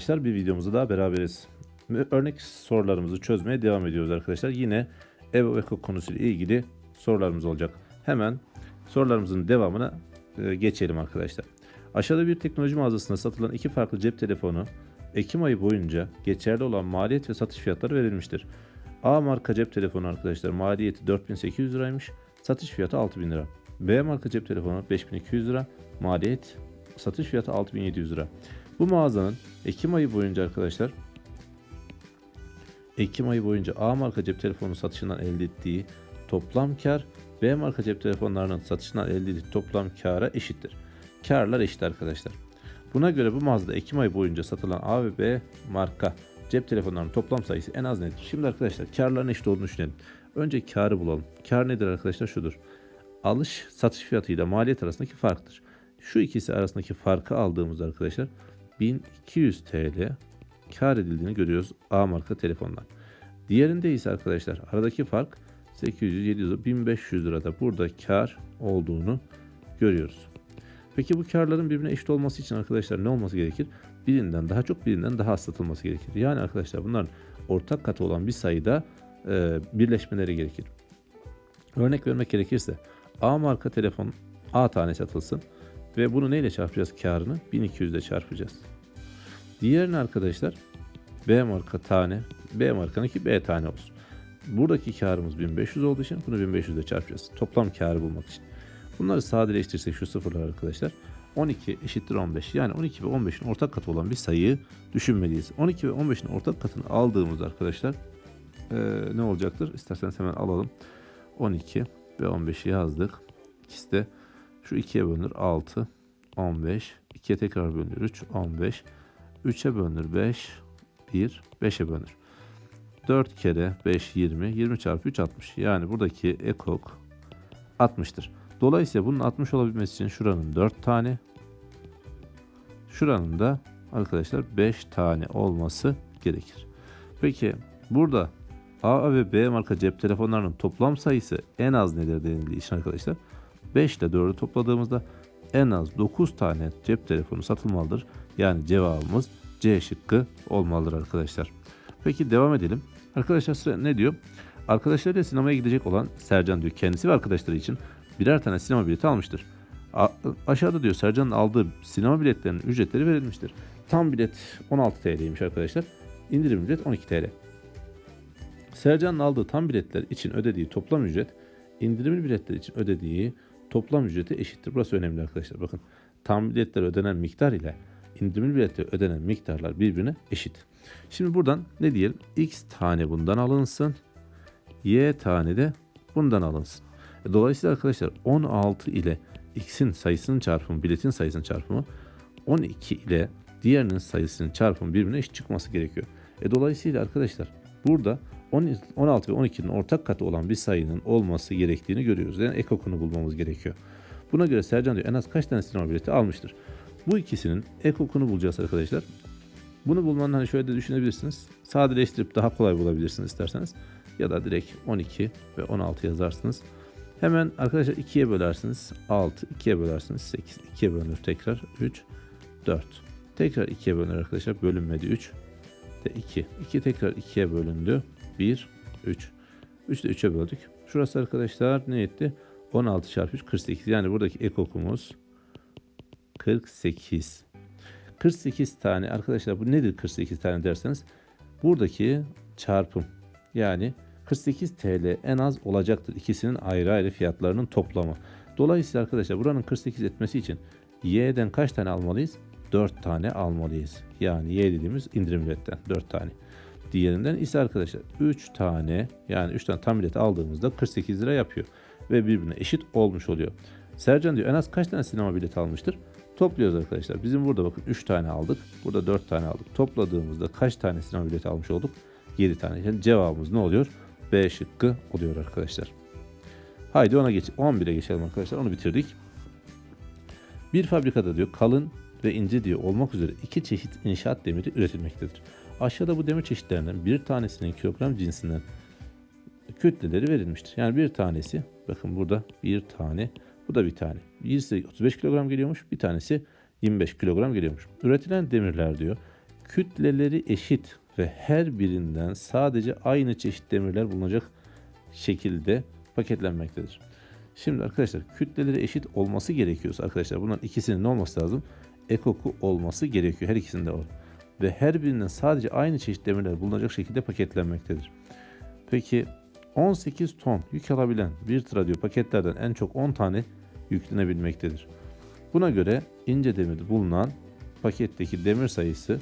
arkadaşlar bir videomuzda daha beraberiz. Örnek sorularımızı çözmeye devam ediyoruz arkadaşlar. Yine ev eko konusuyla ilgili sorularımız olacak. Hemen sorularımızın devamına e, geçelim arkadaşlar. Aşağıda bir teknoloji mağazasında satılan iki farklı cep telefonu Ekim ayı boyunca geçerli olan maliyet ve satış fiyatları verilmiştir. A marka cep telefonu arkadaşlar maliyeti 4800 liraymış. Satış fiyatı 6000 lira. B marka cep telefonu 5200 lira. Maliyet satış fiyatı 6700 lira. Bu mağazanın Ekim ayı boyunca arkadaşlar Ekim ayı boyunca A marka cep telefonu satışından elde ettiği toplam kar B marka cep telefonlarının satışından elde ettiği toplam kara eşittir. Karlar eşit arkadaşlar. Buna göre bu mağazada Ekim ayı boyunca satılan A ve B marka cep telefonlarının toplam sayısı en az nedir? Şimdi arkadaşlar karların eşit olduğunu düşünelim. Önce karı bulalım. Kar nedir arkadaşlar? Şudur. Alış satış fiyatıyla maliyet arasındaki farktır. Şu ikisi arasındaki farkı aldığımızda arkadaşlar 1200 TL kar edildiğini görüyoruz A marka telefondan. Diğerinde ise arkadaşlar aradaki fark 800, 700, 1500 lirada burada kar olduğunu görüyoruz. Peki bu karların birbirine eşit olması için arkadaşlar ne olması gerekir? Birinden daha çok birinden daha az satılması gerekir. Yani arkadaşlar bunların ortak katı olan bir sayıda e, birleşmeleri gerekir. Örnek vermek gerekirse A marka telefon A tane satılsın ve bunu neyle çarpacağız karını? 1200 ile çarpacağız. Diğerini arkadaşlar B marka tane, B markanınki B tane olsun. Buradaki karımız 1500 olduğu için bunu 1500 ile çarpacağız. Toplam karı bulmak için. Bunları sadeleştirirsek şu sıfırlar arkadaşlar. 12 eşittir 15. Yani 12 ve 15'in ortak katı olan bir sayıyı düşünmeliyiz. 12 ve 15'in ortak katını aldığımızda arkadaşlar eee, ne olacaktır? İsterseniz hemen alalım. 12 ve 15'i yazdık. İkisi de şu 2'ye bölünür 6, 15. 2'ye tekrar bölünür 3, 15. 3'e bölünür 5, 1, 5'e bölünür. 4 kere 5, 20. 20 çarpı 3, 60. Yani buradaki ekok 60'tır. Dolayısıyla bunun 60 olabilmesi için şuranın 4 tane, şuranın da arkadaşlar 5 tane olması gerekir. Peki burada A ve B marka cep telefonlarının toplam sayısı en az nedir denildiği için arkadaşlar 5 ile 4'ü topladığımızda en az 9 tane cep telefonu satılmalıdır. Yani cevabımız C şıkkı olmalıdır arkadaşlar. Peki devam edelim. Arkadaşlar sıra ne diyor? Arkadaşlarıyla sinemaya gidecek olan Sercan diyor kendisi ve arkadaşları için birer tane sinema bileti almıştır. A- aşağıda diyor Sercan'ın aldığı sinema biletlerinin ücretleri verilmiştir. Tam bilet 16 TL'ymiş arkadaşlar. İndirim ücret 12 TL. Sercan'ın aldığı tam biletler için ödediği toplam ücret indirimli biletler için ödediği toplam ücrete eşittir. Burası önemli arkadaşlar. Bakın tam biletler ödenen miktar ile indirimli biletler ödenen miktarlar birbirine eşit. Şimdi buradan ne diyelim? X tane bundan alınsın. Y tane de bundan alınsın. E, Dolayısıyla arkadaşlar 16 ile X'in sayısının çarpımı, biletin sayısının çarpımı 12 ile diğerinin sayısının çarpımı birbirine eşit çıkması gerekiyor. E dolayısıyla arkadaşlar burada 10 16 ve 12'nin ortak katı olan bir sayının olması gerektiğini görüyoruz. Yani ekokunu bulmamız gerekiyor. Buna göre Sercan diyor en az kaç tane sinema bileti almıştır? Bu ikisinin ekokunu bulacağız arkadaşlar. Bunu bulmanın hani şöyle de düşünebilirsiniz. Sadeleştirip daha kolay bulabilirsiniz isterseniz. Ya da direkt 12 ve 16 yazarsınız. Hemen arkadaşlar 2'ye bölersiniz. 6, 2'ye bölersiniz. 8, 2'ye bölünür tekrar. 3, 4. Tekrar 2'ye bölünür arkadaşlar. Bölünmedi 3 de 2. 2 tekrar 2'ye bölündü. 1, 3. 3 de 3'e böldük. Şurası arkadaşlar ne etti? 16 çarpı 3, 48. Yani buradaki ekokumuz 48. 48 tane arkadaşlar bu nedir 48 tane derseniz buradaki çarpım yani 48 TL en az olacaktır ikisinin ayrı ayrı fiyatlarının toplamı. Dolayısıyla arkadaşlar buranın 48 etmesi için Y'den kaç tane almalıyız? 4 tane almalıyız. Yani Y dediğimiz indirim biletten 4 tane. Diğerinden ise arkadaşlar 3 tane yani 3 tane tam bilet aldığımızda 48 lira yapıyor. Ve birbirine eşit olmuş oluyor. Sercan diyor en az kaç tane sinema bileti almıştır? Topluyoruz arkadaşlar. Bizim burada bakın 3 tane aldık. Burada 4 tane aldık. Topladığımızda kaç tane sinema bileti almış olduk? 7 tane. Yani cevabımız ne oluyor? B şıkkı oluyor arkadaşlar. Haydi ona geç 11'e geçelim arkadaşlar. Onu bitirdik. Bir fabrikada diyor kalın ve ince diyor olmak üzere iki çeşit inşaat demiri üretilmektedir. Aşağıda bu demir çeşitlerinden bir tanesinin kilogram cinsinden kütleleri verilmiştir. Yani bir tanesi bakın burada bir tane bu da bir tane. Birisi 35 kilogram geliyormuş bir tanesi 25 kilogram geliyormuş. Üretilen demirler diyor kütleleri eşit ve her birinden sadece aynı çeşit demirler bulunacak şekilde paketlenmektedir. Şimdi arkadaşlar kütleleri eşit olması gerekiyorsa arkadaşlar bunların ikisinin ne olması lazım? Ekoku olması gerekiyor. Her ikisinde var. Ve her birinden sadece aynı çeşit demirler bulunacak şekilde paketlenmektedir. Peki 18 ton yük alabilen bir radyo paketlerden en çok 10 tane yüklenebilmektedir. Buna göre ince demir bulunan paketteki demir sayısı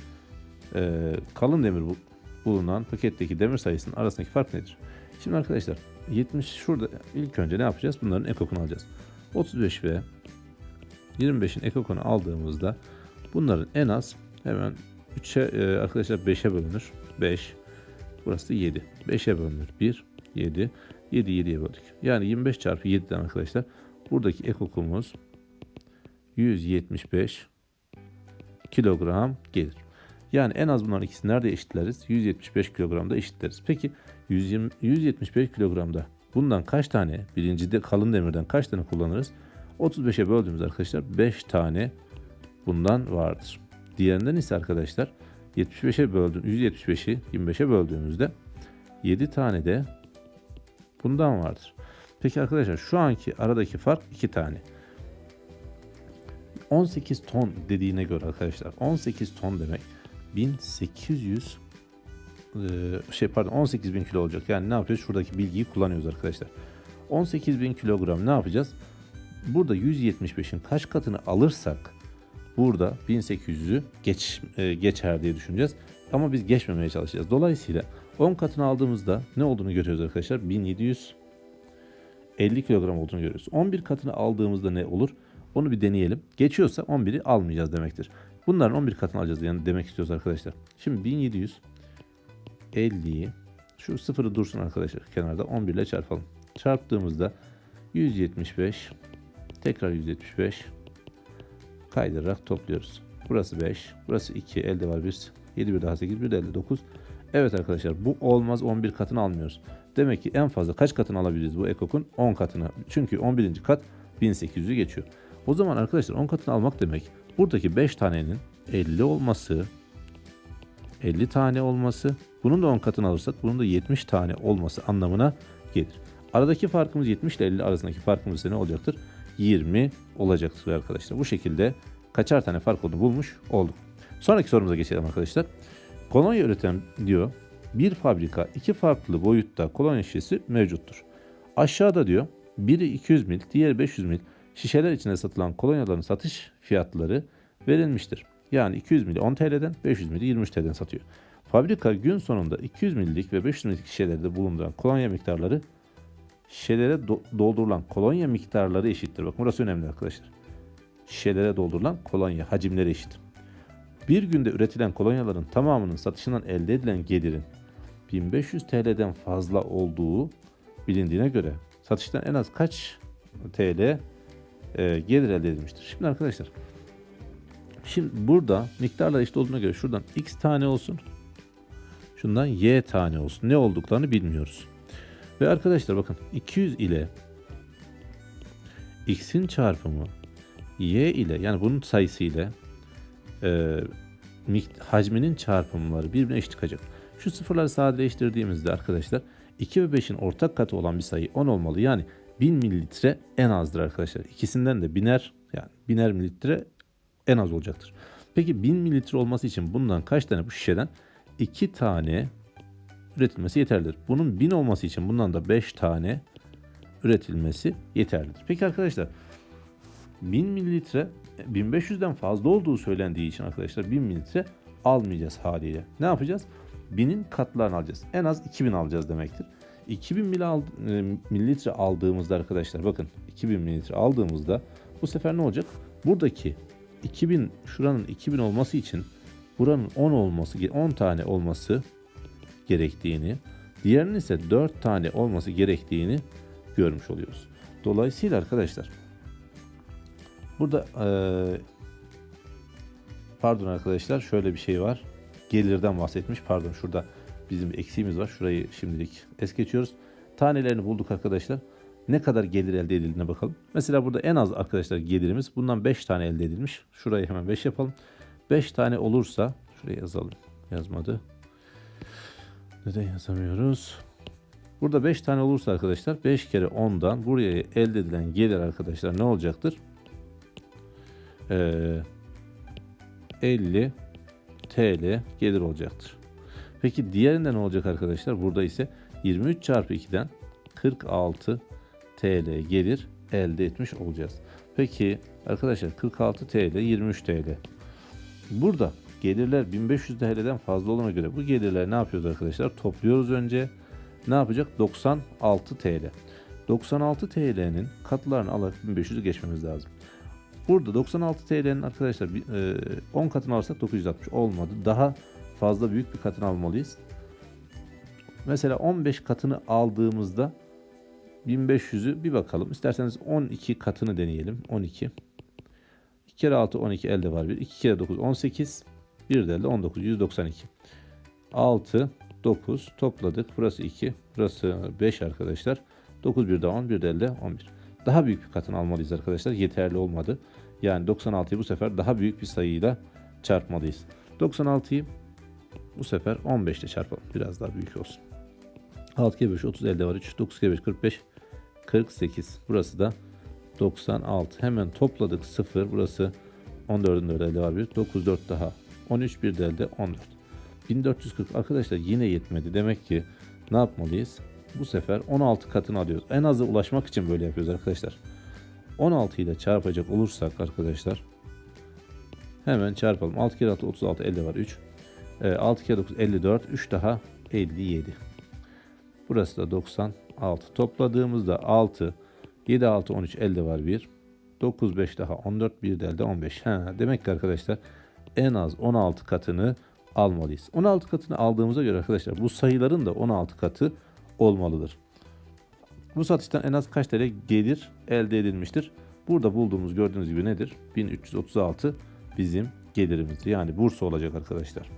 e, kalın demir bu- bulunan paketteki demir sayısının arasındaki fark nedir? Şimdi arkadaşlar 70 şurada ilk önce ne yapacağız? Bunların ekokunu alacağız. 35 ve 25'in ekokunu aldığımızda bunların en az hemen 3'e e, arkadaşlar 5'e bölünür. 5 burası da 7. 5'e bölünür. 1 7 7 7'ye böldük. Yani 25 çarpı 7'den arkadaşlar buradaki ekokumuz 175 kilogram gelir. Yani en az bunların ikisini nerede eşitleriz? 175 kilogramda eşitleriz. Peki 120, 175 kilogramda bundan kaç tane birinci de kalın demirden kaç tane kullanırız? 35'e böldüğümüz arkadaşlar 5 tane bundan vardır. Diğerinden ise arkadaşlar 75'e böldüm 175'i 25'e böldüğümüzde 7 tane de bundan vardır. Peki arkadaşlar şu anki aradaki fark 2 tane. 18 ton dediğine göre arkadaşlar 18 ton demek 1800 eee, şey pardon 18 bin kilo olacak. Yani ne yapıyoruz? Şuradaki bilgiyi kullanıyoruz arkadaşlar. 18 bin kilogram ne yapacağız? Burada 175'in kaç katını alırsak burada 1800'ü geç, e, geçer diye düşüneceğiz. Ama biz geçmemeye çalışacağız. Dolayısıyla 10 katını aldığımızda ne olduğunu görüyoruz arkadaşlar? 1700 50 kilogram olduğunu görüyoruz. 11 katını aldığımızda ne olur? Onu bir deneyelim. Geçiyorsa 11'i almayacağız demektir. Bunların 11 katını alacağız yani demek istiyoruz arkadaşlar. Şimdi 1700 50'yi şu sıfırı dursun arkadaşlar kenarda 11 ile çarpalım. Çarptığımızda 175 tekrar 175 kaydırarak topluyoruz. Burası 5, burası 2, elde var 1, 7 bir daha 8, bir de 59. Evet arkadaşlar bu olmaz 11 katını almıyoruz. Demek ki en fazla kaç katını alabiliriz bu ekokun? 10 katını. Çünkü 11. kat 1800'ü geçiyor. O zaman arkadaşlar 10 katını almak demek buradaki 5 tanenin 50 olması 50 tane olması bunun da 10 katını alırsak bunun da 70 tane olması anlamına gelir. Aradaki farkımız 70 ile 50 arasındaki farkımız ne olacaktır? 20 olacaktır arkadaşlar. Bu şekilde kaçar tane fark olduğunu bulmuş olduk. Sonraki sorumuza geçelim arkadaşlar. Kolonya üreten diyor bir fabrika iki farklı boyutta kolonya şişesi mevcuttur. Aşağıda diyor biri 200 mil diğeri 500 mil şişeler içinde satılan kolonyaların satış fiyatları verilmiştir. Yani 200 mili 10 TL'den 500 mili 23 TL'den satıyor. Fabrika gün sonunda 200 millik ve 500 millik şişelerde bulunduran kolonya miktarları şişelere do- doldurulan kolonya miktarları eşittir. Bakın burası önemli arkadaşlar. Şişelere doldurulan kolonya hacimleri eşit. Bir günde üretilen kolonyaların tamamının satışından elde edilen gelirin 1500 TL'den fazla olduğu bilindiğine göre satıştan en az kaç TL e, gelir elde edilmiştir? Şimdi arkadaşlar Şimdi burada miktarlar eşit olduğuna göre şuradan x tane olsun. Şundan y tane olsun. Ne olduklarını bilmiyoruz. Ve arkadaşlar bakın 200 ile x'in çarpımı y ile yani bunun sayısı ile e, hacminin çarpımları birbirine eşit çıkacak. Şu sıfırları sadeleştirdiğimizde arkadaşlar 2 ve 5'in ortak katı olan bir sayı 10 olmalı. Yani 1000 mililitre en azdır arkadaşlar. İkisinden de biner yani biner mililitre en az olacaktır. Peki 1000 mililitre olması için bundan kaç tane bu şişeden 2 tane üretilmesi yeterlidir. Bunun 1000 olması için bundan da 5 tane üretilmesi yeterlidir. Peki arkadaşlar 1000 mililitre 1500'den fazla olduğu söylendiği için arkadaşlar 1000 mililitre almayacağız haliyle. Ne yapacağız? 1000'in katlarını alacağız. En az 2000 alacağız demektir. 2000 mil al- e, mililitre aldığımızda arkadaşlar bakın 2000 mililitre aldığımızda bu sefer ne olacak? Buradaki 2000 şuranın 2000 olması için buranın 10 olması 10 tane olması gerektiğini, diğerinin ise 4 tane olması gerektiğini görmüş oluyoruz. Dolayısıyla arkadaşlar burada eee, pardon arkadaşlar şöyle bir şey var. Gelirden bahsetmiş. Pardon şurada bizim eksiğimiz var. Şurayı şimdilik es geçiyoruz. Tanelerini bulduk arkadaşlar. Ne kadar gelir elde edildiğine bakalım. Mesela burada en az arkadaşlar gelirimiz bundan 5 tane elde edilmiş. Şurayı hemen 5 yapalım. 5 tane olursa Şuraya yazalım. Yazmadı. Neden yazamıyoruz? Burada 5 tane olursa arkadaşlar 5 kere 10'dan buraya elde edilen gelir arkadaşlar ne olacaktır? Ee, 50 TL gelir olacaktır. Peki diğerinde ne olacak arkadaşlar? Burada ise 23 çarpı 2'den 46 TL gelir elde etmiş olacağız. Peki arkadaşlar 46 TL 23 TL. Burada gelirler 1500 TL'den fazla olana göre bu gelirler ne yapıyoruz arkadaşlar? Topluyoruz önce. Ne yapacak? 96 TL. 96 TL'nin katlarını alarak 1500'ü geçmemiz lazım. Burada 96 TL'nin arkadaşlar bir, e, 10 katını alırsak 960 olmadı. Daha fazla büyük bir katını almalıyız. Mesela 15 katını aldığımızda 1500'ü bir bakalım. İsterseniz 12 katını deneyelim. 12. 2 kere 6 12 elde var 1. 2 kere 9 18. 1 de elde 19 192. 6 9 topladık. Burası 2. Burası 5 arkadaşlar. 9 bir de 10 bir de elde 11. Daha büyük bir katını almalıyız arkadaşlar. Yeterli olmadı. Yani 96'yı bu sefer daha büyük bir sayıyla çarpmalıyız. 96'yı bu sefer 15 ile çarpalım. Biraz daha büyük olsun. 6 kere 5 30 elde var 3. 9 kere 5 45 48. Burası da 96. Hemen topladık 0. Burası 14'ün 4 elde var 1. 9 4 daha 13 bir de elde 14. 1440 arkadaşlar yine yetmedi. Demek ki ne yapmalıyız? Bu sefer 16 katını alıyoruz. En aza ulaşmak için böyle yapıyoruz arkadaşlar. 16 ile çarpacak olursak arkadaşlar hemen çarpalım. 6 kere 6 36 elde var 3. E, 6 kere 9 54. 3 daha 57. Burası da 96. Topladığımızda 6 7 6 13 elde var 1. 9 5 daha 14 bir de elde 15. Ha, demek ki arkadaşlar en az 16 katını almalıyız. 16 katını aldığımıza göre arkadaşlar bu sayıların da 16 katı olmalıdır. Bu satıştan en az kaç TL gelir elde edilmiştir? Burada bulduğumuz gördüğünüz gibi nedir? 1336 bizim gelirimiz. Yani Bursa olacak arkadaşlar.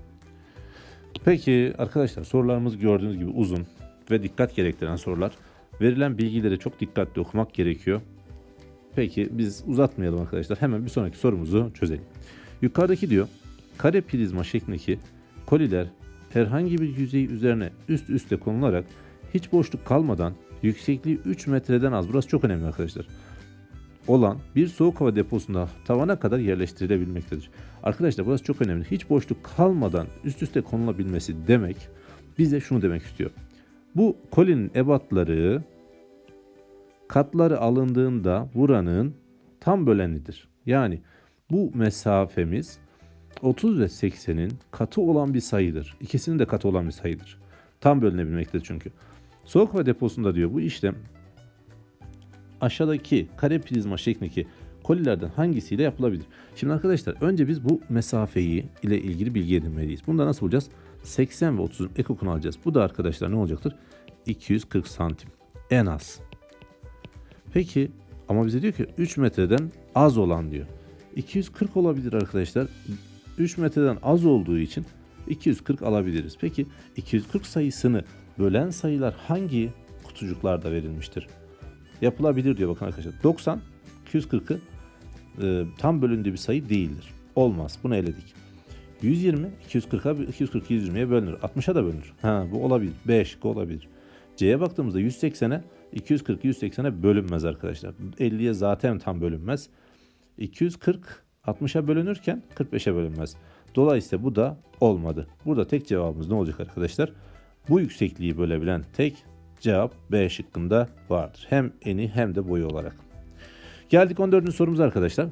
Peki arkadaşlar sorularımız gördüğünüz gibi uzun ve dikkat gerektiren sorular. Verilen bilgileri çok dikkatli okumak gerekiyor. Peki biz uzatmayalım arkadaşlar. Hemen bir sonraki sorumuzu çözelim. Yukarıdaki diyor kare prizma şeklindeki koliler herhangi bir yüzey üzerine üst üste konularak hiç boşluk kalmadan yüksekliği 3 metreden az burası çok önemli arkadaşlar olan bir soğuk hava deposunda tavana kadar yerleştirilebilmektedir. Arkadaşlar burası çok önemli. Hiç boşluk kalmadan üst üste konulabilmesi demek bize şunu demek istiyor. Bu kolinin ebatları katları alındığında buranın tam bölenidir. Yani bu mesafemiz 30 ve 80'in katı olan bir sayıdır. İkisinin de katı olan bir sayıdır. Tam bölünebilmektedir çünkü. Soğuk hava deposunda diyor bu işlem aşağıdaki kare prizma şeklindeki kolilerden hangisiyle yapılabilir? Şimdi arkadaşlar önce biz bu mesafeyi ile ilgili bilgi edinmeliyiz. Bunu da nasıl bulacağız? 80 ve 30'un ekokunu alacağız. Bu da arkadaşlar ne olacaktır? 240 santim. En az. Peki ama bize diyor ki 3 metreden az olan diyor. 240 olabilir arkadaşlar. 3 metreden az olduğu için 240 alabiliriz. Peki 240 sayısını bölen sayılar hangi kutucuklarda verilmiştir? Yapılabilir diyor bakın arkadaşlar. 90 240'ı e, tam bölündüğü bir sayı değildir. Olmaz. Bunu eledik. 120 240'a 240 120'ye bölünür. 60'a da bölünür. Ha bu olabilir. 5 olabilir. C'ye baktığımızda 180'e 240 180'e bölünmez arkadaşlar. 50'ye zaten tam bölünmez. 240 60'a bölünürken 45'e bölünmez. Dolayısıyla bu da olmadı. Burada tek cevabımız ne olacak arkadaşlar? Bu yüksekliği bölebilen tek cevap B şıkkında vardır. Hem eni hem de boyu olarak. Geldik 14. sorumuza arkadaşlar.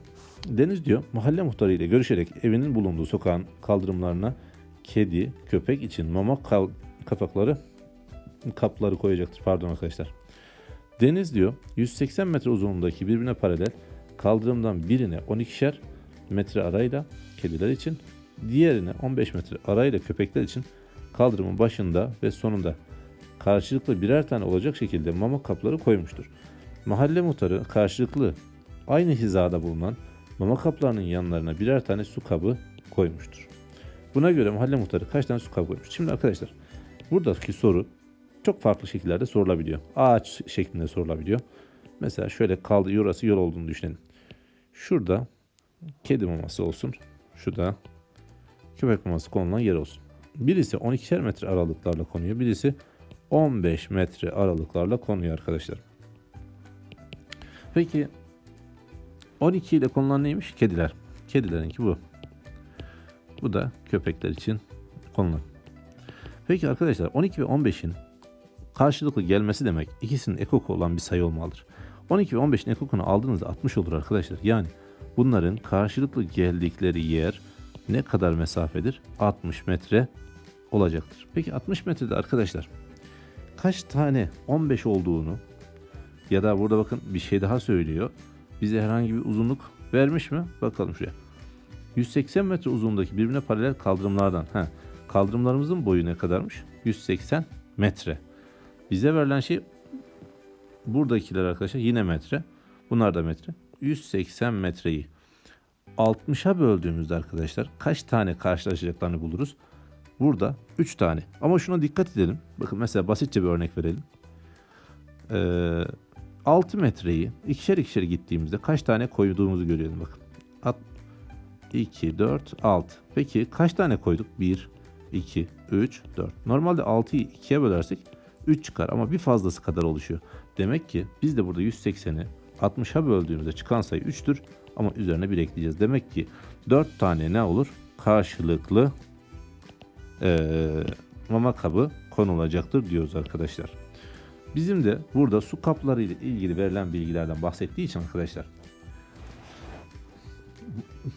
Deniz diyor mahalle muhtarı ile görüşerek evinin bulunduğu sokağın kaldırımlarına kedi, köpek için mama kal- kapakları kapları koyacaktır. Pardon arkadaşlar. Deniz diyor 180 metre uzunluğundaki birbirine paralel kaldırımdan birine 12'şer metre arayla kediler için, diğerine 15 metre arayla köpekler için kaldırımın başında ve sonunda karşılıklı birer tane olacak şekilde mama kapları koymuştur. Mahalle muhtarı karşılıklı aynı hizada bulunan mama kaplarının yanlarına birer tane su kabı koymuştur. Buna göre mahalle muhtarı kaç tane su kabı koymuş? Şimdi arkadaşlar buradaki soru çok farklı şekillerde sorulabiliyor. Ağaç şeklinde sorulabiliyor. Mesela şöyle kaldı yorası yol olduğunu düşünelim. Şurada kedi maması olsun. Şurada köpek maması konulan yer olsun. Birisi 12'şer metre aralıklarla konuyor. Birisi 15 metre aralıklarla konuyor arkadaşlar. Peki 12 ile konulan neymiş? Kediler. Kedilerinki bu. Bu da köpekler için konulan. Peki arkadaşlar 12 ve 15'in karşılıklı gelmesi demek ikisinin ekoku olan bir sayı olmalıdır. 12 ve 15'in ekokunu aldığınızda 60 olur arkadaşlar. Yani bunların karşılıklı geldikleri yer ne kadar mesafedir? 60 metre olacaktır. Peki 60 metrede arkadaşlar kaç tane 15 olduğunu ya da burada bakın bir şey daha söylüyor. Bize herhangi bir uzunluk vermiş mi? Bakalım şuraya. 180 metre uzunluğundaki birbirine paralel kaldırımlardan. He, kaldırımlarımızın boyu ne kadarmış? 180 metre. Bize verilen şey buradakiler arkadaşlar yine metre. Bunlar da metre. 180 metreyi 60'a böldüğümüzde arkadaşlar kaç tane karşılaşacaklarını buluruz. Burada 3 tane. Ama şuna dikkat edelim. Bakın mesela basitçe bir örnek verelim. Ee, 6 metreyi ikişer ikişer gittiğimizde kaç tane koyduğumuzu görelim bakın. At, 2, 4, 6. Peki kaç tane koyduk? 1, 2, 3, 4. Normalde 6'yı 2'ye bölersek 3 çıkar ama bir fazlası kadar oluşuyor. Demek ki biz de burada 180'i 60'a böldüğümüzde çıkan sayı 3'tür ama üzerine 1 ekleyeceğiz. Demek ki 4 tane ne olur? Karşılıklı eee, mama kabı konulacaktır diyoruz arkadaşlar. Bizim de burada su kapları ile ilgili verilen bilgilerden bahsettiği için arkadaşlar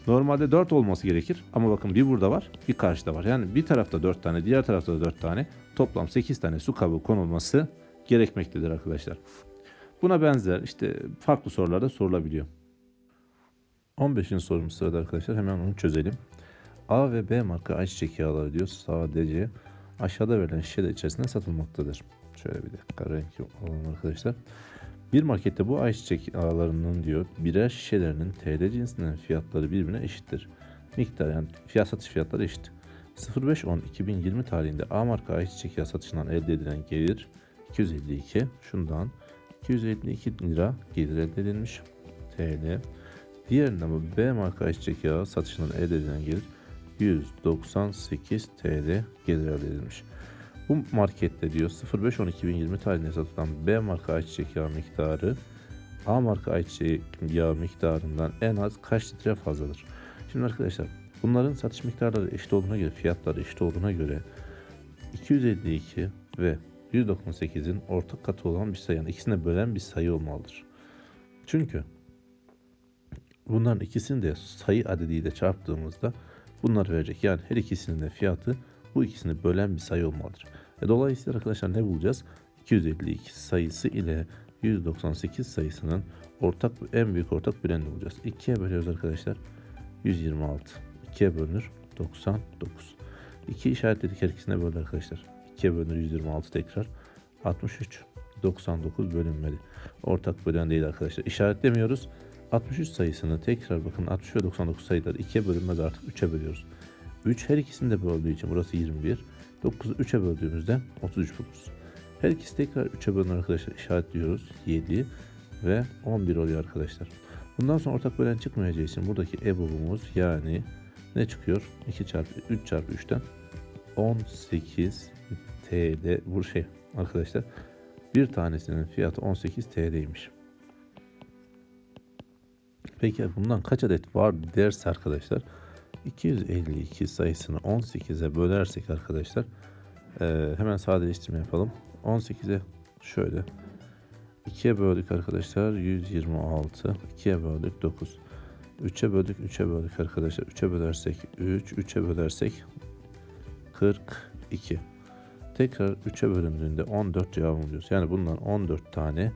normalde 4 olması gerekir ama bakın bir burada var bir karşıda var. Yani bir tarafta 4 tane diğer tarafta da 4 tane toplam 8 tane su kabı konulması gerekmektedir arkadaşlar. Buna benzer işte farklı sorularda sorulabiliyor. 15. sorumuz sırada arkadaşlar hemen onu çözelim. A ve B marka ayçiçek yağları diyor sadece aşağıda verilen şişeler içerisinde satılmaktadır. Şöyle bir dakika renk alalım arkadaşlar. Bir markette bu ayçiçek yağlarının diyor birer şişelerinin TL cinsinden fiyatları birbirine eşittir. Miktar yani fiyat satış fiyatları eşit. 05.10.2020 tarihinde A marka ayçiçek yağı satışından elde edilen gelir 252. Şundan 252 lira gelir elde edilmiş TL. Diğerinden bu B marka ayçiçek yağı satışından elde edilen gelir 198 TL gelir elde edilmiş. Bu markette diyor 05.10.2020 tarihinde satılan B marka ayçiçek yağı miktarı A marka ayçiçek yağı miktarından en az kaç litre fazladır? Şimdi arkadaşlar bunların satış miktarları eşit olduğuna göre fiyatları eşit olduğuna göre 252 ve 198'in ortak katı olan bir sayı yani ikisine bölen bir sayı olmalıdır. Çünkü bunların ikisini de sayı adediyle çarptığımızda bunlar verecek. Yani her ikisinin de fiyatı bu ikisini bölen bir sayı olmalıdır. E dolayısıyla arkadaşlar ne bulacağız? 252 sayısı ile 198 sayısının ortak en büyük ortak birini bulacağız. 2'ye bölüyoruz arkadaşlar. 126. 2'ye bölünür 99. 2 işaretledik her ikisine böldü arkadaşlar. 2'ye bölünür 126 tekrar. 63. 99 bölünmeli. Ortak bölen değil arkadaşlar. İşaretlemiyoruz. 63 sayısını tekrar bakın 60 ve 99 sayıları 2'ye bölünmez artık 3'e bölüyoruz. 3 her ikisini de böldüğü için burası 21. 9'u 3'e böldüğümüzde 33 buluruz. Her ikisi tekrar 3'e bölünür arkadaşlar. İşaretliyoruz. 7 ve 11 oluyor arkadaşlar. Bundan sonra ortak bölen çıkmayacağı için buradaki EBOB'umuz yani ne çıkıyor? 2 çarpı 3 çarpı 3'ten 18 TL bu şey arkadaşlar. Bir tanesinin fiyatı 18 TL'ymiş. Peki bundan kaç adet var derse arkadaşlar 252 sayısını 18'e bölersek arkadaşlar e, hemen sadeleştirme yapalım. 18'e şöyle 2'ye böldük arkadaşlar 126 2'ye böldük 9 3'e böldük 3'e böldük arkadaşlar 3'e bölersek 3 3'e bölersek 42 tekrar 3'e bölündüğünde 14 cevabı buluyoruz. Yani bundan 14 tane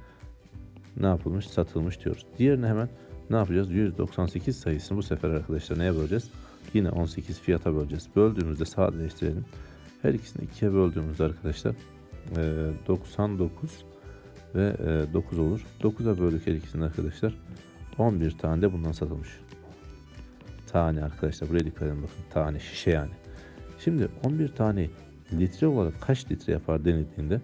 ne yapılmış satılmış diyoruz. Diğerine hemen ne yapacağız? 198 sayısını bu sefer arkadaşlar neye böleceğiz? Yine 18 fiyata böleceğiz. Böldüğümüzde sadeleştirelim. Her ikisini ikiye böldüğümüzde arkadaşlar e, 99 ve e, 9 olur. 9'a böldük her ikisini arkadaşlar. 11 tane de bundan satılmış. Tane arkadaşlar buraya dikkat edin bakın. Tane şişe yani. Şimdi 11 tane litre olarak kaç litre yapar denildiğinde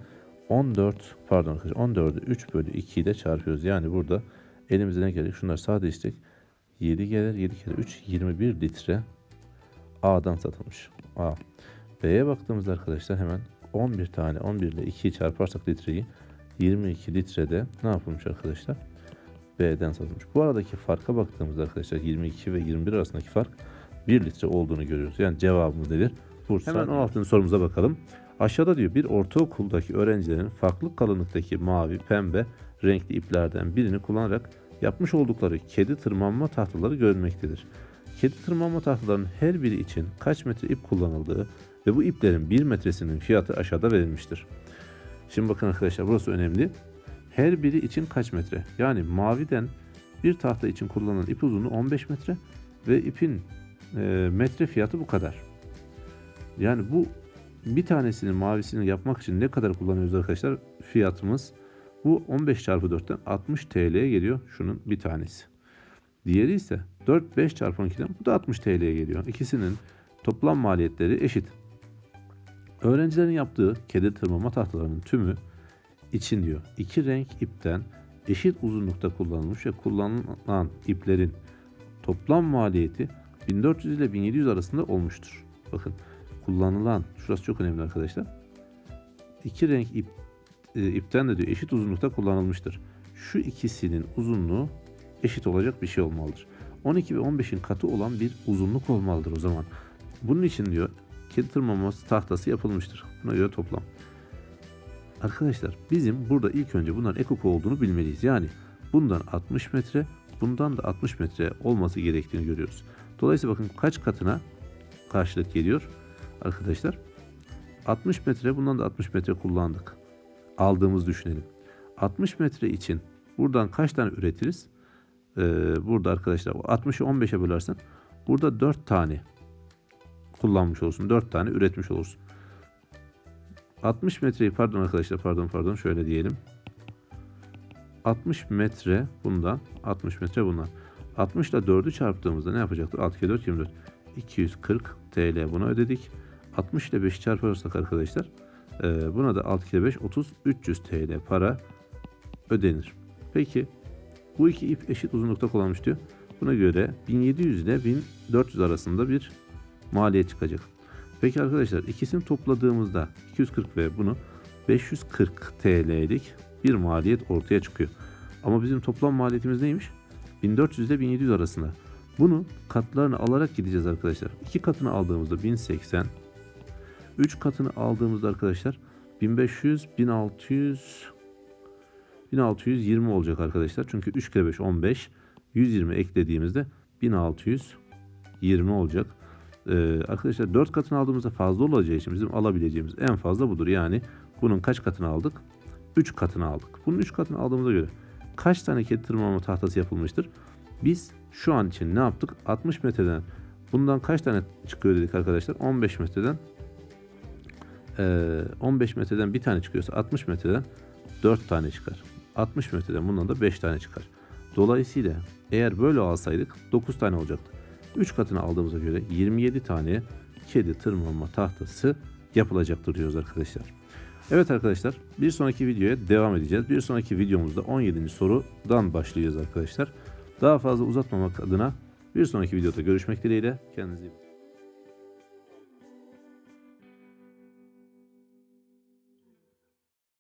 14 pardon arkadaşlar 14'ü 3 bölü 2 ile çarpıyoruz. Yani burada elimize ne gelecek? Şunlar sadeleşecek. 7 gelir. 7 kere 3 21 litre A'dan satılmış. A. B'ye baktığımızda arkadaşlar hemen 11 tane 11 ile 2'yi çarparsak litreyi 22 litrede ne yapılmış arkadaşlar? B'den satılmış. Bu aradaki farka baktığımızda arkadaşlar 22 ve 21 arasındaki fark 1 litre olduğunu görüyoruz. Yani cevabımız nedir? Bursa. Hemen 16. sorumuza bakalım. Aşağıda diyor bir ortaokuldaki öğrencilerin farklı kalınlıktaki mavi, pembe renkli iplerden birini kullanarak yapmış oldukları kedi tırmanma tahtaları görünmektedir. Kedi tırmanma tahtalarının her biri için kaç metre ip kullanıldığı ve bu iplerin 1 metresinin fiyatı aşağıda verilmiştir. Şimdi bakın arkadaşlar burası önemli. Her biri için kaç metre? Yani maviden bir tahta için kullanılan ip uzunluğu 15 metre ve ipin e, metre fiyatı bu kadar. Yani bu bir tanesinin mavisini yapmak için ne kadar kullanıyoruz arkadaşlar? Fiyatımız bu 15 çarpı 4'ten 60 TL'ye geliyor şunun bir tanesi. Diğeri ise 4 5 çarpı 12'den bu da 60 TL'ye geliyor. İkisinin toplam maliyetleri eşit. Öğrencilerin yaptığı kedi tırmanma tahtalarının tümü için diyor iki renk ipten eşit uzunlukta kullanılmış ve kullanılan iplerin toplam maliyeti 1400 ile 1700 arasında olmuştur. Bakın kullanılan şurası çok önemli arkadaşlar. İki renk ip e, ipten de diyor eşit uzunlukta kullanılmıştır. Şu ikisinin uzunluğu eşit olacak bir şey olmalıdır. 12 ve 15'in katı olan bir uzunluk olmalıdır o zaman. Bunun için diyor tırmanması tahtası yapılmıştır. Buna göre toplam. Arkadaşlar bizim burada ilk önce bunların ekok olduğunu bilmeliyiz. Yani bundan 60 metre, bundan da 60 metre olması gerektiğini görüyoruz. Dolayısıyla bakın kaç katına karşılık geliyor arkadaşlar. 60 metre bundan da 60 metre kullandık. Aldığımız düşünelim. 60 metre için buradan kaç tane üretiriz? Ee, burada arkadaşlar 60'ı 15'e bölersen burada 4 tane kullanmış olursun. 4 tane üretmiş olursun. 60 metreyi pardon arkadaşlar pardon pardon şöyle diyelim. 60 metre bundan 60 metre bundan. 60 ile 4'ü çarptığımızda ne yapacaktır? 6 kere 4 24. 240 TL bunu ödedik. 60 ile 5'i çarparsak arkadaşlar e, buna da 6 kere 5 30 300 TL para ödenir. Peki bu iki ip eşit uzunlukta kullanmış diyor. Buna göre 1700 ile 1400 arasında bir maliyet çıkacak. Peki arkadaşlar ikisini topladığımızda 240 ve bunu 540 TL'lik bir maliyet ortaya çıkıyor. Ama bizim toplam maliyetimiz neymiş? 1400 ile 1700 arasında. Bunu katlarını alarak gideceğiz arkadaşlar. İki katını aldığımızda 1080. 3 katını aldığımızda arkadaşlar 1500, 1600, 1620 olacak arkadaşlar. Çünkü 3 kere 5 15. 120 eklediğimizde 1620 olacak. Ee, arkadaşlar 4 katını aldığımızda fazla olacağı için bizim alabileceğimiz en fazla budur. Yani bunun kaç katını aldık? 3 katını aldık. Bunun 3 katını aldığımıza göre kaç tane kedi tırmanma tahtası yapılmıştır? Biz şu an için ne yaptık? 60 metreden bundan kaç tane çıkıyor dedik arkadaşlar? 15 metreden 15 metreden bir tane çıkıyorsa 60 metreden 4 tane çıkar. 60 metreden bundan da 5 tane çıkar. Dolayısıyla eğer böyle alsaydık 9 tane olacaktı. 3 katını aldığımıza göre 27 tane kedi tırmanma tahtası yapılacaktır diyoruz arkadaşlar. Evet arkadaşlar bir sonraki videoya devam edeceğiz. Bir sonraki videomuzda 17. sorudan başlayacağız arkadaşlar. Daha fazla uzatmamak adına bir sonraki videoda görüşmek dileğiyle. Kendinize iyi bakın.